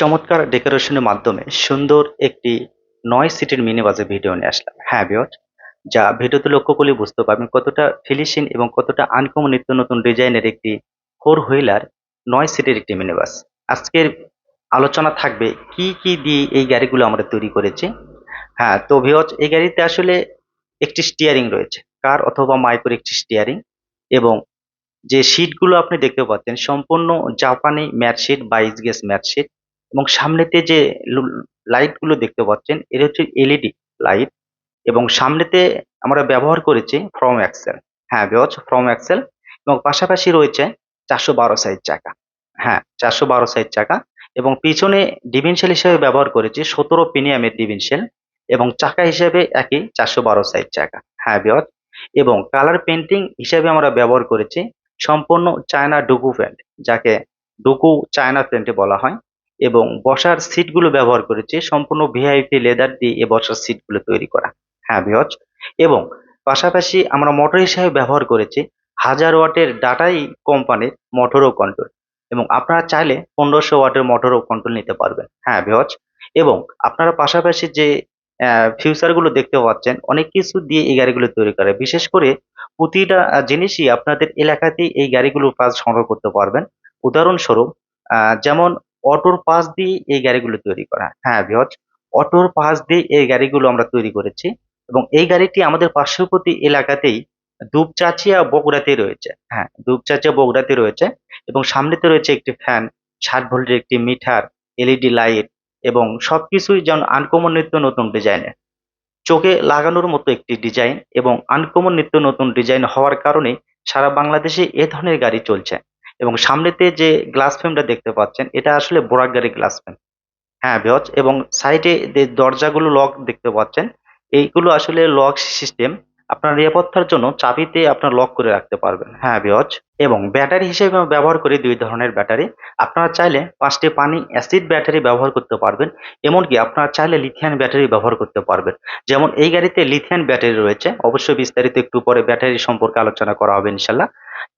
চমৎকার ডেকোরেশনের মাধ্যমে সুন্দর একটি নয় সিটের মিনি বাসের ভিডিও নিয়ে আসলাম। হ্যাঁ বিয়ট যা ভিডিওতে লক্ষ্য করলে বুঝতে পারবেন কতটা ফিনিশিং এবং কতটা আনকমন নিত্য নতুন ডিজাইনের একটি ফোর হুইলার নয় সিটের একটি মিনি বাস। আজকের আলোচনা থাকবে কি কি দিয়ে এই গাড়িগুলো আমরা তৈরি করেছি। হ্যাঁ তো ভিওজ এই গাড়িতে আসলে একটি স্টিয়ারিং রয়েছে। কার অথবা মাইকোর একটি স্টিয়ারিং এবং যে সিটগুলো আপনি দেখতে পাচ্ছেন, সম্পূর্ণ জাপানি ম্যাট সিট বাইশ গেজ ম্যাট সিট এবং সামনেতে যে লাইটগুলো দেখতে পাচ্ছেন এটা হচ্ছে এলইডি লাইট এবং সামনেতে আমরা ব্যবহার করেছি ফ্রম এক্সেল হ্যাঁ বেওয়াজ ফ্রম এক্সেল এবং পাশাপাশি রয়েছে চারশো বারো সাইজ চাকা। হ্যাঁ চারশো বারো সাইজ চাকা এবং পিছনে ডিভিনশেল হিসেবে ব্যবহার করেছি সতেরো প্রিমিয়ামের ডিভিনশেল এবং চাকা হিসেবে একই চারশো বারো সাইজ চাকা। হ্যাঁ বেওয়াজ এবং কালার পেন্টিং হিসেবে আমরা ব্যবহার করেছি সম্পূর্ণ চায়না ডুকু প্যান্ট, যাকে ডুকু চায়না প্যান্টে বলা হয়। এবং বসার সিটগুলো ব্যবহার করেছে সম্পূর্ণ ভিআইপি লেদার দিয়ে এ বসার সিটগুলো তৈরি করা। হ্যাঁ ভিওজ এবং পাশাপাশি আমরা মোটর হিসাবে ব্যবহার করেছি হাজার ওয়াটের ডাটাই কোম্পানির মোটরও কন্ট্রোল এবং আপনারা চাইলে পনেরোশো ওয়াটের মোটরও কন্ট্রোল নিতে পারবেন। হ্যাঁ ভিওজ এবং আপনারা পাশাপাশি যে ফিউচারগুলো দেখতে পাচ্ছেন, অনেক কিছু দিয়ে এই গাড়িগুলো তৈরি করে। বিশেষ করে প্রতিটা জিনিসই আপনাদের এলাকাতেই এই গাড়িগুলো পাস সংগ্রহ করতে পারবেন। উদাহরণস্বরূপ যেমন অটোর পাশ দিয়ে এই গাড়িগুলো তৈরি করা। হ্যাঁ বিহজ অটোর পাশ দিয়ে এই গাড়িগুলো আমরা তৈরি করেছি এবং এই গাড়িটি আমাদের পার্শ্ববর্তী এলাকাতেই দুপচাচিয়া বগুড়াতে রয়েছে। হ্যাঁ দুপচাচিয়া বগুড়াতে রয়েছে এবং সামনেতে রয়েছে একটি ফ্যান, ষাট ভোল্টের একটি মিটার, এলইডি লাইট এবং সবকিছুই যেন আনকমন নিত্য নতুন ডিজাইনের চোখে লাগানোর মতো একটি ডিজাইন এবং আনকমন নিত্য নতুন ডিজাইন হওয়ার কারণে সারা বাংলাদেশে এ ধরনের গাড়ি চলছে। এবং সামনেতে যে গ্লাস ফ্রেমটা দেখতে পাচ্ছেন, এটা আসলে বোরাক গাড়ি গ্লাস ফ্রেম হ্যাঁ বেহজ এবং সাইডে যে দরজাগুলো লক দেখতে পাচ্ছেন, এইগুলো আসলে লক সিস্টেম আপনার নিরাপত্তার জন্য চাবিতে আপনার লক করে রাখতে পারবেন। হ্যাঁ বিহজ এবং ব্যাটারি হিসেবে ব্যবহার করি দুই ধরনের ব্যাটারি। আপনারা চাইলে পাঁচটি পানি অ্যাসিড ব্যাটারি ব্যবহার করতে পারবেন, এমনকি আপনারা চাইলে লিথিয়ান ব্যাটারি ব্যবহার করতে পারবেন। যেমন এই গাড়িতে লিথিয়ান ব্যাটারি রয়েছে, অবশ্যই বিস্তারিত একটু পরে ব্যাটারি সম্পর্কে আলোচনা করা হবে ইনশাল্লাহ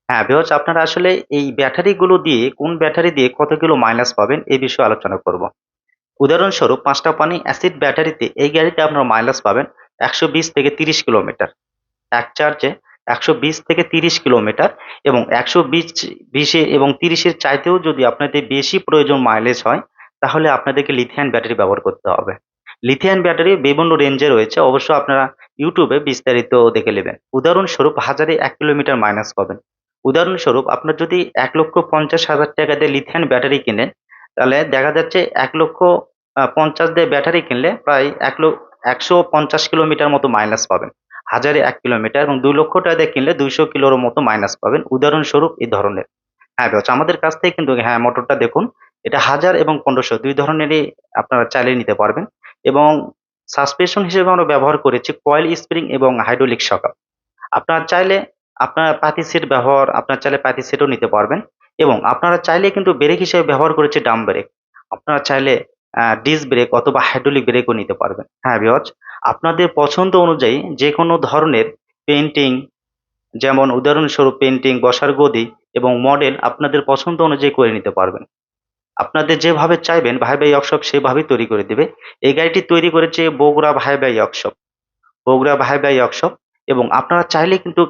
হ্যাঁ বিহজ আপনারা আসলে এই ব্যাটারিগুলো দিয়ে কোন ব্যাটারি দিয়ে কত কিলো মাইনাস পাবেন এই বিষয়ে আলোচনা করব। উদাহরণস্বরূপ পাঁচটা পানি অ্যাসিড ব্যাটারিতে এই গাড়িতে আপনারা মাইলেজ পাবেন একশো বিশ থেকে তিরিশ কিলোমিটার। এক চার্জে একশো বিশ থেকে তিরিশ কিলোমিটার এবং একশো বিশ বিশে এবং তিরিশের চাইতেও যদি আপনাদের বেশি প্রয়োজন মাইলেজ হয়, তাহলে আপনাদেরকে লিথিয়ান ব্যাটারি ব্যবহার করতে হবে। লিথিয়ান ব্যাটারি বিভিন্ন রেঞ্জে রয়েছে। অবশ্য আপনারা ইউটিউবে বিস্তারিত দেখে নেবেন। উদাহরণস্বরূপ হাজারে এক কিলোমিটার মাইনাস পাবেন। উদাহরণস্বরূপ আপনার যদি এক লক্ষ পঞ্চাশ হাজার টাকা দিয়ে লিথিয়ান ব্যাটারি কিনেন, তাহলে দেখা যাচ্ছে এক লক্ষ পঞ্চাশ দিয়ে ব্যাটারি কিনলে প্রায় এক লক্ষ একশো পঞ্চাশ কিলোমিটার মতো মাইনাস পাবেন। হাজারে এক কিলোমিটার এবং দুই লক্ষ টাকা দিয়ে কিনলে দুইশো কিলোর মতো মাইনাস পাবেন। উদাহরণস্বরূপ এই ধরনের। হ্যাঁ বেশ আমাদের কাছ থেকে কিন্তু হ্যাঁ মোটরটা দেখুন। এটা হাজার এবং পনেরোশো, দুই ধরনেরই আপনারা চালিয়ে নিতে পারবেন। এবং সাসপেনশন হিসেবে আমরা ব্যবহার করেছি কয়েল স্প্রিং এবং হাইড্রোলিক সকাল আপনারা চাইলে আপনার পাতি সেট ব্যবহার, আপনার চাইলে পাতি সেটও নিতে পারবেন এবং আপনারা চাইলে কিন্তু ব্রেক হিসেবে ব্যবহার করেছে ডাম ব্রেক আপনারা চাইলে ডিস্ক ব্রেক অথবা হাইড্রোলিক ব্রেকও নিতে পারবেন। হ্যাঁ বিহজ আপনাদের পছন্দ অনুযায়ী যে কোনো ধরনের পেন্টিং যেমন উদাহরণস্বরূপ পেন্টিং বসার গদি এবং মডেল আপনাদের পছন্দ অনুযায়ী করে নিতে পারবেন। আপনাদের যেভাবে চাইবেন, ভাই ভাই ওয়ার্কশপ সেভাবেই তৈরি করে দিবে। এই গাড়িটি তৈরি করেছে বগুড়া ভাই ভাই ওয়ার্কশপ বগুড়া ভাই ভাই ওয়ার্কশপ এবং আপনারা চাইলে কিন্তু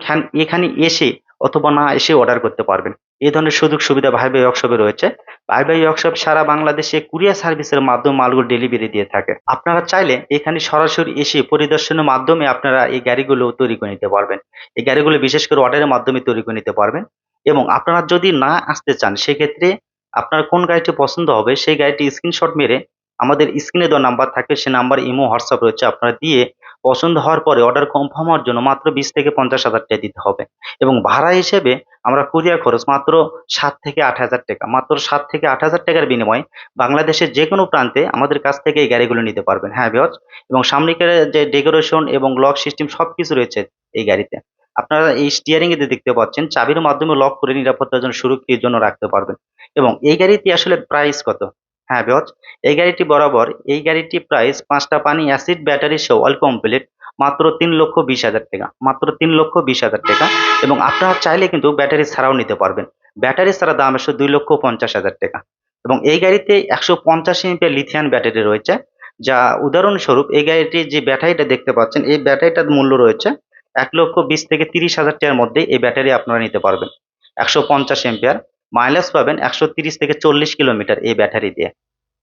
এখানে এসে অথবা না এসে অর্ডার করতে পারবেন। এই ধরনের সুযোগ সুবিধা ভাই ভাই ওয়ার্কশপে রয়েছে। ভাই ভাই ওয়ার্কশপ সারা বাংলাদেশে কুরিয়ার সার্ভিসের মাধ্যমে মালগুলো ডেলিভারি দিয়ে থাকে। আপনারা চাইলে এখানে সরাসরি এসে পরিদর্শনের মাধ্যমে আপনারা এই গাড়িগুলো তৈরি করে নিতে পারবেন। এই গাড়িগুলো বিশেষ করে অর্ডারের মাধ্যমে তৈরি করে নিতে পারবেন এবং আপনারা যদি না আসতে চান, সেক্ষেত্রে আপনার কোন গাড়িটি পছন্দ হবে, সেই গাড়িটি স্ক্রিনশট মেরে আমাদের স্ক্রিনে দেওয়া নাম্বার থাকে, সে নাম্বার ইমো হোয়াটসঅ্যাপ রয়েছে, আপনারা দিয়ে পছন্দ হওয়ার পরে অর্ডার কনফার্ম হওয়ার জন্য মাত্র বিশ থেকে পঞ্চাশ হাজার টাকা দিতে হবে। এবং ভাড়া হিসেবে আমরা কুরিয়ার খরচ মাত্র সাত থেকে আট হাজার টাকা, মাত্র সাত থেকে আট হাজার টাকার বিনিময়ে বাংলাদেশের যে কোনো প্রান্তে আমাদের কাছ থেকে এই গাড়িগুলো নিতে পারবেন। হ্যাঁ বিহজ এবং সামনেকার যে ডেকোরেশন এবং লক সিস্টেম সব কিছু রয়েছে এই গাড়িতে। আপনারা এই স্টিয়ারিং এ দেখতে পাচ্ছেন, চাবির মাধ্যমে লক করে নিরাপত্তার জন্য সুরক্ষিতের জন্য রাখতে পারবেন। এবং এই গাড়িটি আসলে প্রাইস কত? হ্যাঁ বেহজ এই গাড়িটি বরাবর, এই গাড়িটি প্রাইস পাঁচটা পানি অ্যাসিড ব্যাটারি সহ অল কমপ্লিট মাত্র তিন লক্ষ বিশ হাজার টাকা, মাত্র তিন লক্ষ বিশ হাজার টাকা। এবং আপনারা চাইলে কিন্তু ব্যাটারি ছাড়াও নিতে পারবেন। ব্যাটারি ছাড়া দাম আসলে দুই লক্ষ পঞ্চাশ হাজার টাকা। এবং এই গাড়িতে একশো পঞ্চাশ এমপিয়ার লিথিয়াম ব্যাটারি রয়েছে, যা উদাহরণস্বরূপ এই গাড়িটির যে ব্যাটারিটা দেখতে পাচ্ছেন, এই ব্যাটারিটার মূল্য রয়েছে এক লক্ষ বিশ থেকে তিরিশ হাজার টাকার মধ্যে এই ব্যাটারি আপনারা নিতে পারবেন। একশো পঞ্চাশ এমপিয়ার মাইলেজ পাবেন একশো থেকে চল্লিশ কিলোমিটার এই ব্যাটারি দিয়ে।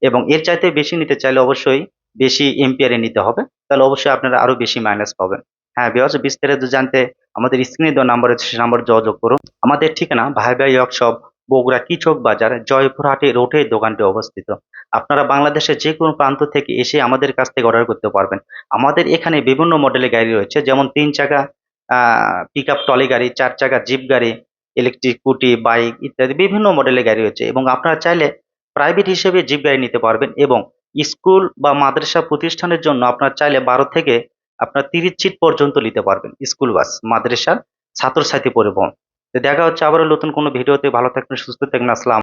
এবং এর চাইতে বেশি নিতে চাইলে অবশ্যই বেশি এমপিয়ারে নিতে হবে। তাহলে অবশ্যই আপনারা আরও বেশি মাইলেজ পাবেন। হ্যাঁ বিকজ বিস্তারিত জানতে আমাদের স্ক্রিনে দেওয়া নাম্বার আছে, সে নাম্বার যোগাযোগ করুন। আমাদের ঠিকানা ভাই ভাই ওয়ার্কশপ বগুড়া কিচক বাজার, জয়পুরহাটে রোডে দোকানটি অবস্থিত। আপনারা বাংলাদেশের যে কোনো প্রান্ত থেকে এসে আমাদের কাছ থেকে অর্ডার করতে পারবেন। আমাদের এখানে বিভিন্ন মডেলের গাড়ি রয়েছে, যেমন তিন চাকা পিক আপ টলি গাড়ি, চার চাকা জিপ গাড়ি ইলেকট্রিক স্কুটি বাইক ইত্যাদি বিভিন্ন মডেলের গাড়ি রয়েছে এবং আপনারা চাইলে প্রাইভেট হিসেবে জিপ গাড়ি নিতে পারবেন এবং স্কুল বা মাদ্রাসা প্রতিষ্ঠানের জন্য আপনার চাইলে বারো থেকে আপনার তিরিশ সিট পর্যন্ত নিতে পারবেন স্কুল বাস মাদ্রাসার ছাত্রছাত্রী পরিবহন। দেখা হচ্ছে আবারও নতুন কোনো ভিডিওতে ভালো থাকবেন, সুস্থ থাকবেন। আসসালাম